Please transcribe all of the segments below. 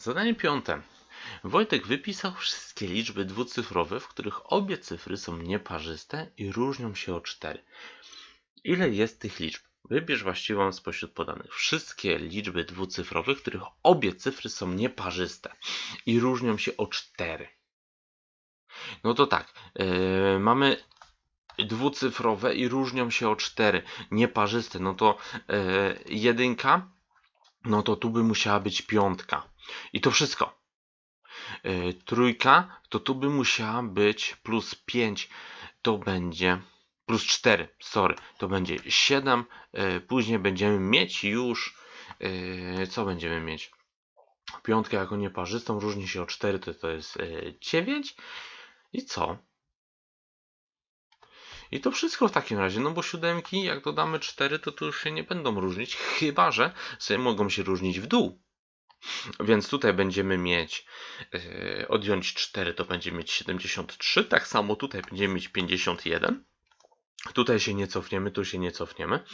Zadanie piąte. Wojtek wypisał wszystkie liczby dwucyfrowe, w których obie cyfry są nieparzyste i różnią się o 4. Ile jest tych liczb? Wybierz właściwą spośród podanych. Wszystkie liczby dwucyfrowe, w których obie cyfry są nieparzyste i różnią się o 4. No to tak, yy, mamy dwucyfrowe i różnią się o 4. Nieparzyste, no to yy, jedynka, no to tu by musiała być piątka. I to wszystko. Yy, trójka, to tu by musiała być plus 5, to będzie plus 4, sorry, to będzie 7. Yy, później będziemy mieć już, yy, co będziemy mieć? Piątkę jako nieparzystą różni się o 4, to to jest yy, 9. I co? I to wszystko w takim razie, no bo siódemki, jak dodamy 4, to tu już się nie będą różnić, chyba że sobie mogą się różnić w dół. Więc tutaj będziemy mieć, yy, odjąć 4 to będziemy mieć 73, tak samo tutaj będziemy mieć 51. Tutaj się nie cofniemy, tu się nie cofniemy,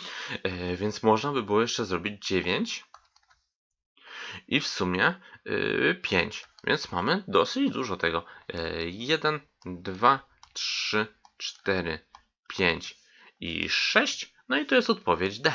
yy, więc można by było jeszcze zrobić 9 i w sumie yy, 5, więc mamy dosyć dużo tego. Yy, 1, 2, 3, 4, 5 i 6, no i to jest odpowiedź D.